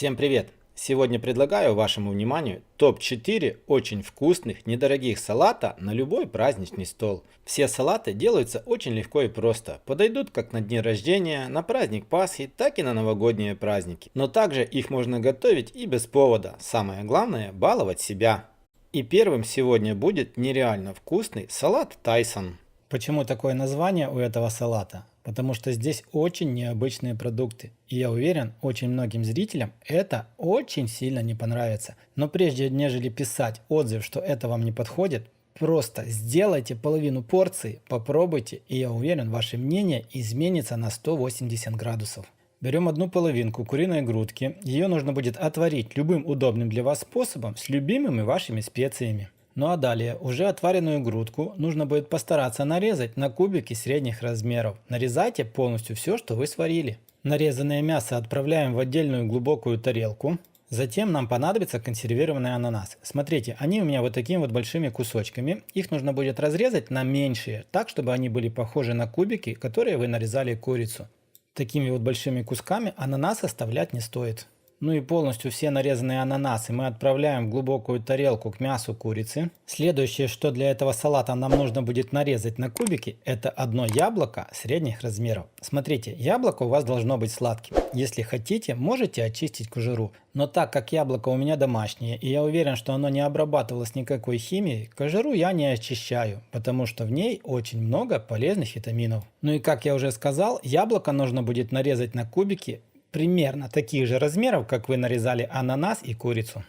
Всем привет! Сегодня предлагаю вашему вниманию топ-4 очень вкусных, недорогих салата на любой праздничный стол. Все салаты делаются очень легко и просто. Подойдут как на дни рождения, на праздник Пасхи, так и на новогодние праздники. Но также их можно готовить и без повода. Самое главное баловать себя. И первым сегодня будет нереально вкусный салат Тайсон. Почему такое название у этого салата? Потому что здесь очень необычные продукты. И я уверен, очень многим зрителям это очень сильно не понравится. Но прежде нежели писать отзыв, что это вам не подходит, просто сделайте половину порции, попробуйте, и я уверен, ваше мнение изменится на 180 градусов. Берем одну половинку куриной грудки. Ее нужно будет отварить любым удобным для вас способом с любимыми вашими специями. Ну а далее уже отваренную грудку нужно будет постараться нарезать на кубики средних размеров. Нарезайте полностью все, что вы сварили. Нарезанное мясо отправляем в отдельную глубокую тарелку. Затем нам понадобится консервированный ананас. Смотрите, они у меня вот такими вот большими кусочками. Их нужно будет разрезать на меньшие, так чтобы они были похожи на кубики, которые вы нарезали курицу. Такими вот большими кусками ананас оставлять не стоит. Ну и полностью все нарезанные ананасы мы отправляем в глубокую тарелку к мясу курицы. Следующее, что для этого салата нам нужно будет нарезать на кубики, это одно яблоко средних размеров. Смотрите, яблоко у вас должно быть сладким. Если хотите, можете очистить кожуру. Но так как яблоко у меня домашнее, и я уверен, что оно не обрабатывалось никакой химией, кожуру я не очищаю, потому что в ней очень много полезных витаминов. Ну и как я уже сказал, яблоко нужно будет нарезать на кубики примерно таких же размеров, как вы нарезали ананас и курицу.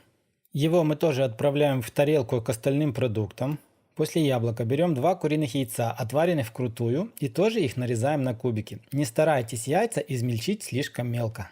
Его мы тоже отправляем в тарелку к остальным продуктам. После яблока берем два куриных яйца, отваренных вкрутую, и тоже их нарезаем на кубики. Не старайтесь яйца измельчить слишком мелко.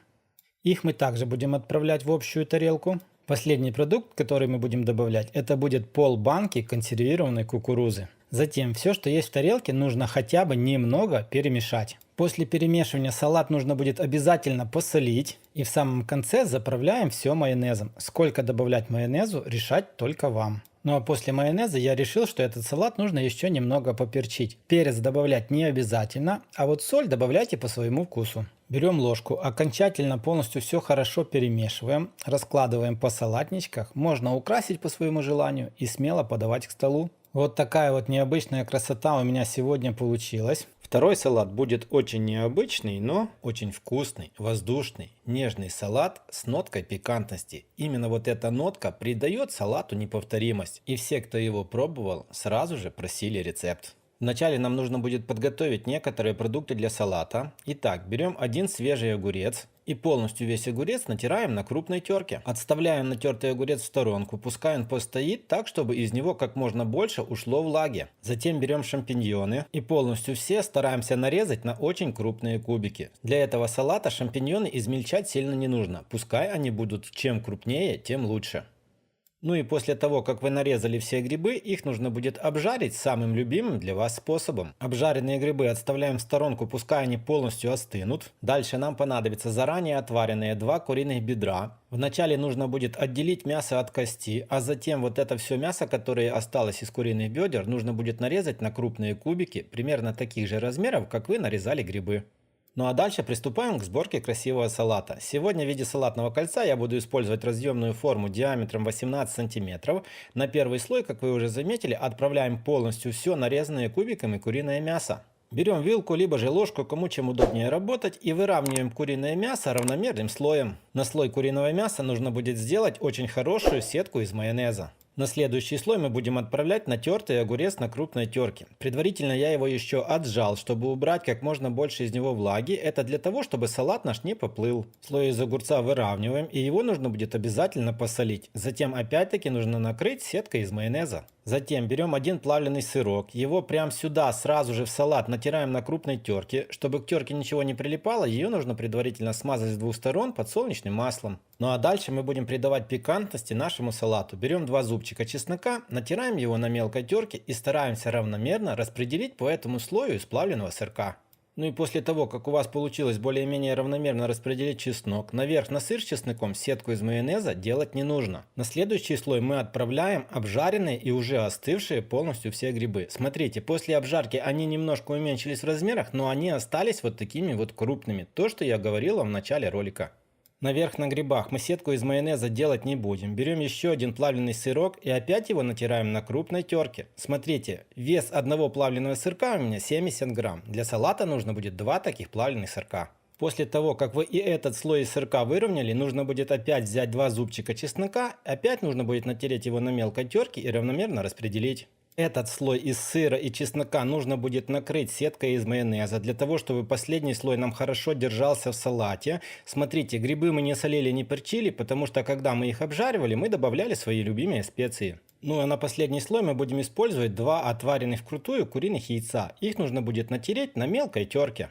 Их мы также будем отправлять в общую тарелку. Последний продукт, который мы будем добавлять, это будет пол банки консервированной кукурузы. Затем все, что есть в тарелке, нужно хотя бы немного перемешать. После перемешивания салат нужно будет обязательно посолить. И в самом конце заправляем все майонезом. Сколько добавлять майонезу, решать только вам. Ну а после майонеза я решил, что этот салат нужно еще немного поперчить. Перец добавлять не обязательно, а вот соль добавляйте по своему вкусу. Берем ложку, окончательно полностью все хорошо перемешиваем, раскладываем по салатничках, можно украсить по своему желанию и смело подавать к столу. Вот такая вот необычная красота у меня сегодня получилась. Второй салат будет очень необычный, но очень вкусный, воздушный, нежный салат с ноткой пикантности. Именно вот эта нотка придает салату неповторимость. И все, кто его пробовал, сразу же просили рецепт. Вначале нам нужно будет подготовить некоторые продукты для салата. Итак, берем один свежий огурец и полностью весь огурец натираем на крупной терке. Отставляем натертый огурец в сторонку, пускай он постоит так, чтобы из него как можно больше ушло влаги. Затем берем шампиньоны и полностью все стараемся нарезать на очень крупные кубики. Для этого салата шампиньоны измельчать сильно не нужно, пускай они будут чем крупнее, тем лучше. Ну и после того, как вы нарезали все грибы, их нужно будет обжарить самым любимым для вас способом. Обжаренные грибы отставляем в сторонку, пускай они полностью остынут. Дальше нам понадобится заранее отваренные два куриных бедра. Вначале нужно будет отделить мясо от кости, а затем вот это все мясо, которое осталось из куриных бедер, нужно будет нарезать на крупные кубики, примерно таких же размеров, как вы нарезали грибы. Ну а дальше приступаем к сборке красивого салата. Сегодня в виде салатного кольца я буду использовать разъемную форму диаметром 18 сантиметров. На первый слой, как вы уже заметили, отправляем полностью все нарезанное кубиками куриное мясо. Берем вилку, либо же ложку, кому чем удобнее работать, и выравниваем куриное мясо равномерным слоем. На слой куриного мяса нужно будет сделать очень хорошую сетку из майонеза. На следующий слой мы будем отправлять натертый огурец на крупной терке. Предварительно я его еще отжал, чтобы убрать как можно больше из него влаги. Это для того, чтобы салат наш не поплыл. Слой из огурца выравниваем и его нужно будет обязательно посолить. Затем опять-таки нужно накрыть сеткой из майонеза. Затем берем один плавленый сырок, его прямо сюда сразу же в салат натираем на крупной терке. Чтобы к терке ничего не прилипало, ее нужно предварительно смазать с двух сторон подсолнечным маслом. Ну а дальше мы будем придавать пикантности нашему салату. Берем два зубчика чеснока, натираем его на мелкой терке и стараемся равномерно распределить по этому слою из плавленного сырка. Ну и после того, как у вас получилось более-менее равномерно распределить чеснок, наверх на сыр с чесноком сетку из майонеза делать не нужно. На следующий слой мы отправляем обжаренные и уже остывшие полностью все грибы. Смотрите, после обжарки они немножко уменьшились в размерах, но они остались вот такими вот крупными. То, что я говорил вам в начале ролика. Наверх на грибах мы сетку из майонеза делать не будем. Берем еще один плавленый сырок и опять его натираем на крупной терке. Смотрите, вес одного плавленного сырка у меня 70 грамм. Для салата нужно будет два таких плавленых сырка. После того, как вы и этот слой сырка выровняли, нужно будет опять взять два зубчика чеснока, опять нужно будет натереть его на мелкой терке и равномерно распределить. Этот слой из сыра и чеснока нужно будет накрыть сеткой из майонеза, для того, чтобы последний слой нам хорошо держался в салате. Смотрите, грибы мы не солили, не перчили, потому что когда мы их обжаривали, мы добавляли свои любимые специи. Ну а на последний слой мы будем использовать два отваренных вкрутую куриных яйца. Их нужно будет натереть на мелкой терке.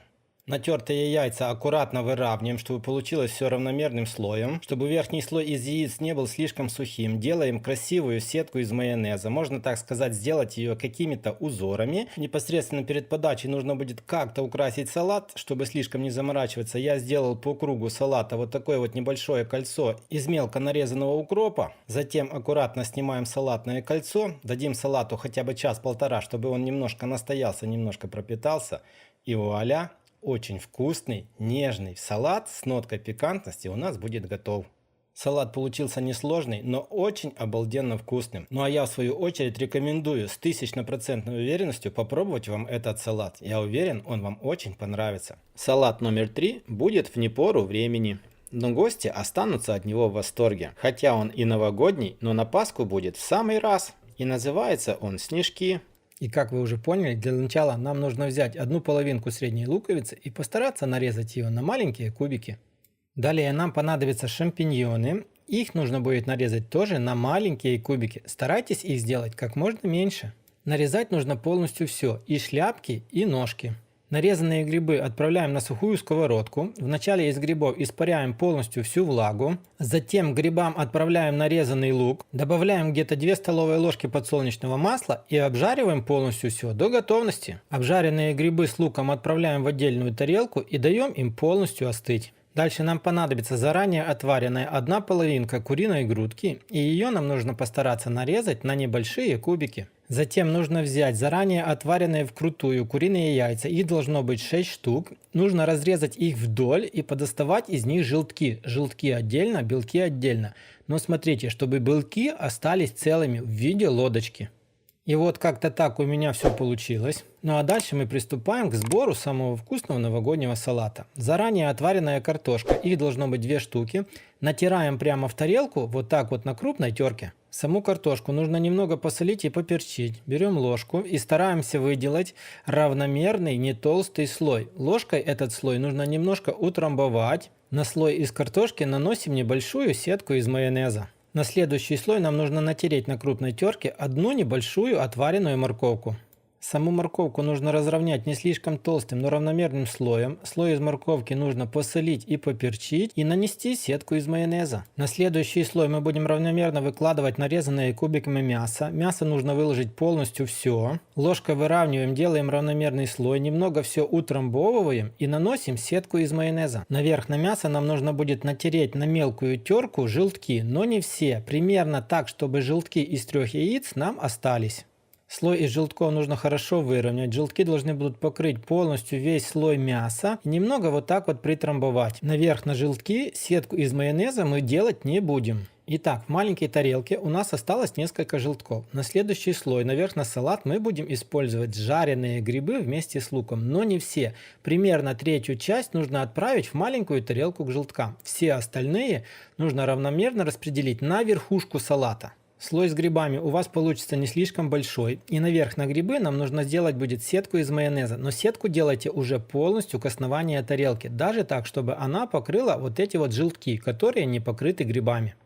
Натертые яйца аккуратно выравниваем, чтобы получилось все равномерным слоем. Чтобы верхний слой из яиц не был слишком сухим, делаем красивую сетку из майонеза. Можно, так сказать, сделать ее какими-то узорами. Непосредственно перед подачей нужно будет как-то украсить салат, чтобы слишком не заморачиваться. Я сделал по кругу салата вот такое вот небольшое кольцо из мелко нарезанного укропа. Затем аккуратно снимаем салатное кольцо, дадим салату хотя бы час-полтора, чтобы он немножко настоялся, немножко пропитался. И вуаля! Очень вкусный, нежный салат с ноткой пикантности у нас будет готов. Салат получился несложный, но очень обалденно вкусным. Ну а я в свою очередь рекомендую с тысячно-процентной уверенностью попробовать вам этот салат. Я уверен, он вам очень понравится. Салат номер три будет в непору времени. Но гости останутся от него в восторге. Хотя он и новогодний, но на Пасху будет в самый раз. И называется он «Снежки». И как вы уже поняли, для начала нам нужно взять одну половинку средней луковицы и постараться нарезать ее на маленькие кубики. Далее нам понадобятся шампиньоны. Их нужно будет нарезать тоже на маленькие кубики. Старайтесь их сделать как можно меньше. Нарезать нужно полностью все, и шляпки, и ножки. Нарезанные грибы отправляем на сухую сковородку. Вначале из грибов испаряем полностью всю влагу. Затем грибам отправляем нарезанный лук. Добавляем где-то 2 столовые ложки подсолнечного масла и обжариваем полностью все до готовности. Обжаренные грибы с луком отправляем в отдельную тарелку и даем им полностью остыть. Дальше нам понадобится заранее отваренная одна половинка куриной грудки, и ее нам нужно постараться нарезать на небольшие кубики. Затем нужно взять заранее отваренные вкрутую куриные яйца, их должно быть 6 штук. Нужно разрезать их вдоль и подоставать из них желтки. Желтки отдельно, белки отдельно. Но смотрите, чтобы белки остались целыми в виде лодочки. И вот как-то так у меня все получилось. Ну а дальше мы приступаем к сбору самого вкусного новогоднего салата. Заранее отваренная картошка, их должно быть две штуки. Натираем прямо в тарелку, вот так вот на крупной терке. Саму картошку нужно немного посолить и поперчить. Берем ложку и стараемся выделать равномерный, не толстый слой. Ложкой этот слой нужно немножко утрамбовать. На слой из картошки наносим небольшую сетку из майонеза. На следующий слой нам нужно натереть на крупной терке одну небольшую отваренную морковку. Саму морковку нужно разровнять не слишком толстым, но равномерным слоем. Слой из морковки нужно посолить и поперчить и нанести сетку из майонеза. На следующий слой мы будем равномерно выкладывать нарезанные кубиками мясо. Мясо нужно выложить полностью все. Ложкой выравниваем, делаем равномерный слой, немного все утрамбовываем и наносим сетку из майонеза. Наверх на мясо нам нужно будет натереть на мелкую терку желтки, но не все. Примерно так, чтобы желтки из трех яиц нам остались. Слой из желтков нужно хорошо выровнять. Желтки должны будут покрыть полностью весь слой мяса. И немного вот так вот притрамбовать. Наверх на желтки сетку из майонеза мы делать не будем. Итак, в маленькой тарелке у нас осталось несколько желтков. На следующий слой, наверх на салат, мы будем использовать жареные грибы вместе с луком, но не все. Примерно третью часть нужно отправить в маленькую тарелку к желткам. Все остальные нужно равномерно распределить на верхушку салата. Слой с грибами у вас получится не слишком большой. И наверх на грибы нам нужно сделать будет сетку из майонеза. Но сетку делайте уже полностью к основанию тарелки. Даже так, чтобы она покрыла вот эти вот желтки, которые не покрыты грибами.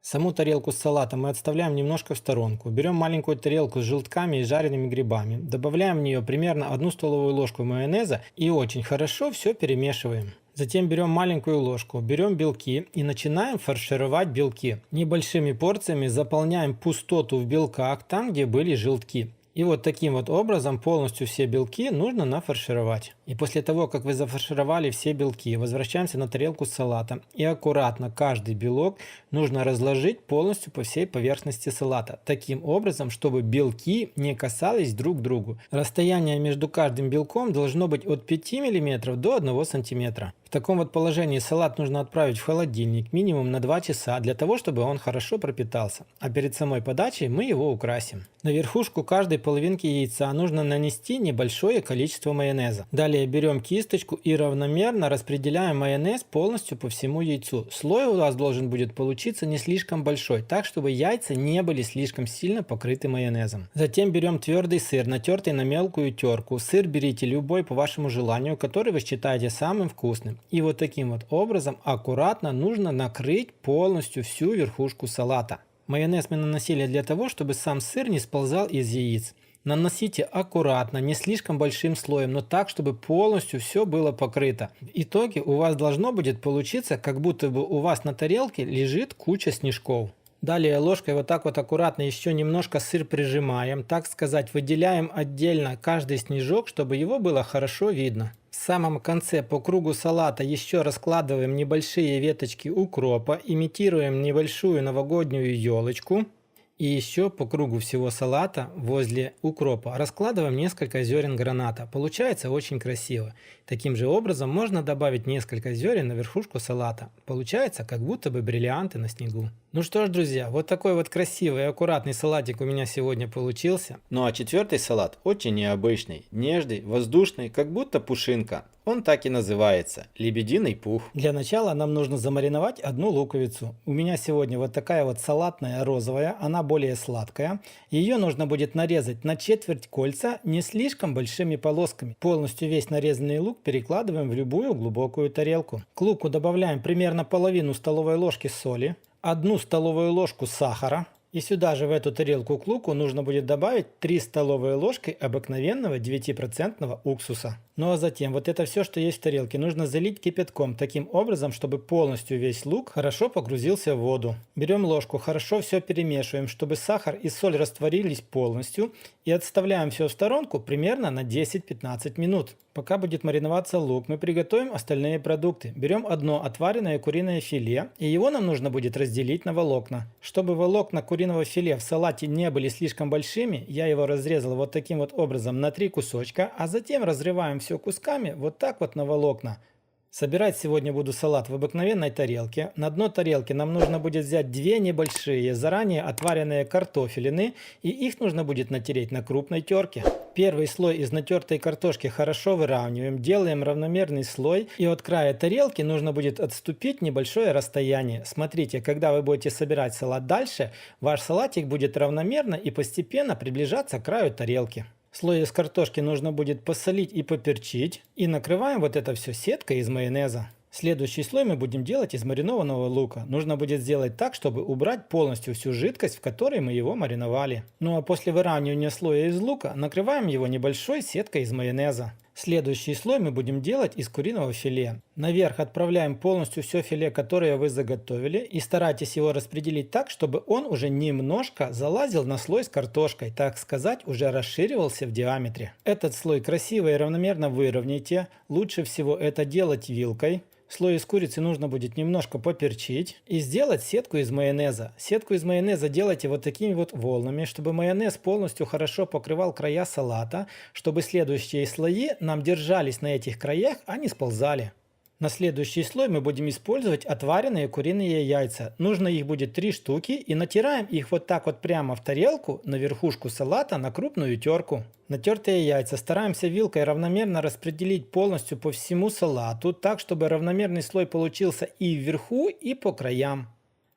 Саму тарелку с салатом мы отставляем немножко в сторонку. Берем маленькую тарелку с желтками и жареными грибами. Добавляем в нее примерно одну столовую ложку майонеза и очень хорошо все перемешиваем. Затем берем маленькую ложку, берем белки и начинаем фаршировать белки. Небольшими порциями заполняем пустоту в белках там, где были желтки. И вот таким вот образом полностью все белки нужно нафаршировать. И после того, как вы зафаршировали все белки, возвращаемся на тарелку с салатом. И аккуратно каждый белок нужно разложить полностью по всей поверхности салата. Таким образом, чтобы белки не касались друг другу. Расстояние между каждым белком должно быть от 5 мм до 1 см. В таком вот положении салат нужно отправить в холодильник минимум на 2 часа для того, чтобы он хорошо пропитался. А перед самой подачей мы его украсим. На верхушку каждой половинки яйца нужно нанести небольшое количество майонеза. Далее берем кисточку и равномерно распределяем майонез полностью по всему яйцу. Слой у вас должен будет получиться не слишком большой, так чтобы яйца не были слишком сильно покрыты майонезом. Затем берем твердый сыр, натертый на мелкую терку. Сыр берите любой по вашему желанию, который вы считаете самым вкусным. И вот таким вот образом аккуратно нужно накрыть полностью всю верхушку салата. Майонез мы наносили для того, чтобы сам сыр не сползал из яиц. Наносите аккуратно, не слишком большим слоем, но так, чтобы полностью все было покрыто. В итоге у вас должно будет получиться, как будто бы у вас на тарелке лежит куча снежков. Далее ложкой вот так вот аккуратно еще немножко сыр прижимаем, так сказать, выделяем отдельно каждый снежок, чтобы его было хорошо видно. В самом конце по кругу салата еще раскладываем небольшие веточки укропа, имитируем небольшую новогоднюю елочку. И еще по кругу всего салата возле укропа раскладываем несколько зерен граната. Получается очень красиво. Таким же образом можно добавить несколько зерен на верхушку салата. Получается как будто бы бриллианты на снегу. Ну что ж, друзья, вот такой вот красивый и аккуратный салатик у меня сегодня получился. Ну а четвертый салат очень необычный, нежный, воздушный, как будто пушинка. Он так и называется – лебединый пух. Для начала нам нужно замариновать одну луковицу. У меня сегодня вот такая вот салатная розовая, она более сладкая. Ее нужно будет нарезать на четверть кольца не слишком большими полосками. Полностью весь нарезанный лук перекладываем в любую глубокую тарелку. К луку добавляем примерно половину столовой ложки соли, одну столовую ложку сахара, и сюда же в эту тарелку к луку нужно будет добавить 3 столовые ложки обыкновенного 9% уксуса. Ну а затем вот это все, что есть в тарелке, нужно залить кипятком таким образом, чтобы полностью весь лук хорошо погрузился в воду. Берем ложку, хорошо все перемешиваем, чтобы сахар и соль растворились полностью и отставляем все в сторонку примерно на 10-15 минут. Пока будет мариноваться лук, мы приготовим остальные продукты. Берем одно отваренное куриное филе, и его нам нужно будет разделить на волокна. Чтобы волокна куриного филе в салате не были слишком большими, я его разрезал вот таким вот образом на три кусочка, а затем разрываем все кусками вот так вот на волокна. Собирать сегодня буду салат в обыкновенной тарелке. На дно тарелки нам нужно будет взять две небольшие, заранее отваренные картофелины, и их нужно будет натереть на крупной терке. Первый слой из натертой картошки хорошо выравниваем, делаем равномерный слой, и от края тарелки нужно будет отступить небольшое расстояние. Смотрите, когда вы будете собирать салат дальше, ваш салатик будет равномерно и постепенно приближаться к краю тарелки. Слой из картошки нужно будет посолить и поперчить. И накрываем вот это все сеткой из майонеза. Следующий слой мы будем делать из маринованного лука. Нужно будет сделать так, чтобы убрать полностью всю жидкость, в которой мы его мариновали. Ну а после выравнивания слоя из лука накрываем его небольшой сеткой из майонеза. Следующий слой мы будем делать из куриного филе. Наверх отправляем полностью все филе, которое вы заготовили, и старайтесь его распределить так, чтобы он уже немножко залазил на слой с картошкой, так сказать, уже расширивался в диаметре. Этот слой красиво и равномерно выровняйте. Лучше всего это делать вилкой. Слой из курицы нужно будет немножко поперчить и сделать сетку из майонеза. Сетку из майонеза делайте вот такими вот волнами, чтобы майонез полностью хорошо покрывал края салата, чтобы следующие слои нам держались на этих краях, а не сползали. На следующий слой мы будем использовать отваренные куриные яйца. Нужно их будет 3 штуки и натираем их вот так вот прямо в тарелку на верхушку салата на крупную терку. Натертые яйца стараемся вилкой равномерно распределить полностью по всему салату, так чтобы равномерный слой получился и вверху, и по краям.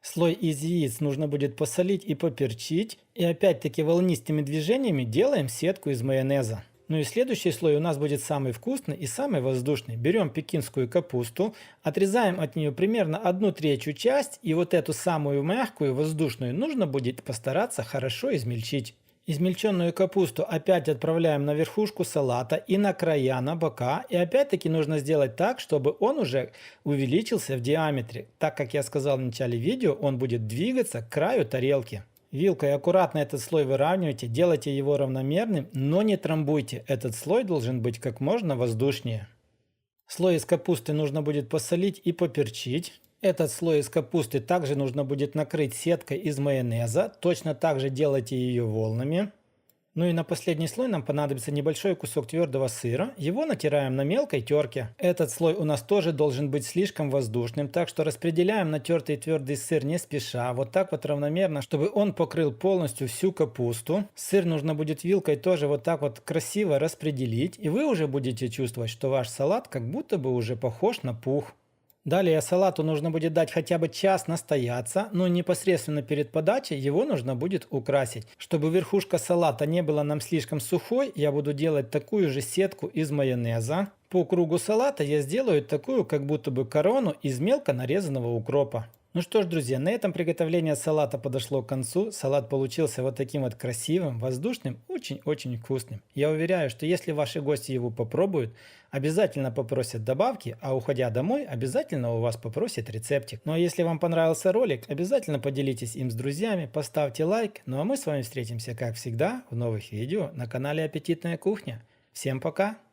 Слой из яиц нужно будет посолить и поперчить. И опять-таки волнистыми движениями делаем сетку из майонеза. Ну и следующий слой у нас будет самый вкусный и самый воздушный. Берем пекинскую капусту, отрезаем от нее примерно одну третью часть, и вот эту самую мягкую воздушную нужно будет постараться хорошо измельчить. Измельченную капусту опять отправляем на верхушку салата и на края, на бока. И опять-таки нужно сделать так, чтобы он уже увеличился в диаметре. Так как я сказал в начале видео, он будет двигаться к краю тарелки. Вилкой аккуратно этот слой выравнивайте, делайте его равномерным, но не трамбуйте. Этот слой должен быть как можно воздушнее. Слой из капусты нужно будет посолить и поперчить. Этот слой из капусты также нужно будет накрыть сеткой из майонеза. Точно так же делайте ее волнами. Ну и на последний слой нам понадобится небольшой кусок твердого сыра. Его натираем на мелкой терке. Этот слой у нас тоже должен быть слишком воздушным, так что распределяем натертый твердый сыр не спеша, вот так вот равномерно, чтобы он покрыл полностью всю капусту. Сыр нужно будет вилкой тоже вот так вот красиво распределить, и вы уже будете чувствовать, что ваш салат как будто бы уже похож на пух. Далее салату нужно будет дать хотя бы час настояться, но непосредственно перед подачей его нужно будет украсить. Чтобы верхушка салата не была нам слишком сухой, я буду делать такую же сетку из майонеза. По кругу салата я сделаю такую как будто бы корону из мелко нарезанного укропа. Ну что ж, друзья, на этом приготовление салата подошло к концу. Салат получился вот таким вот красивым, воздушным, очень-очень вкусным. Я уверяю, что если ваши гости его попробуют, обязательно попросят добавки, а уходя домой, обязательно у вас попросят рецептик. Ну а если вам понравился ролик, обязательно поделитесь им с друзьями, поставьте лайк. Ну а мы с вами встретимся, как всегда, в новых видео на канале Аппетитная кухня. Всем пока!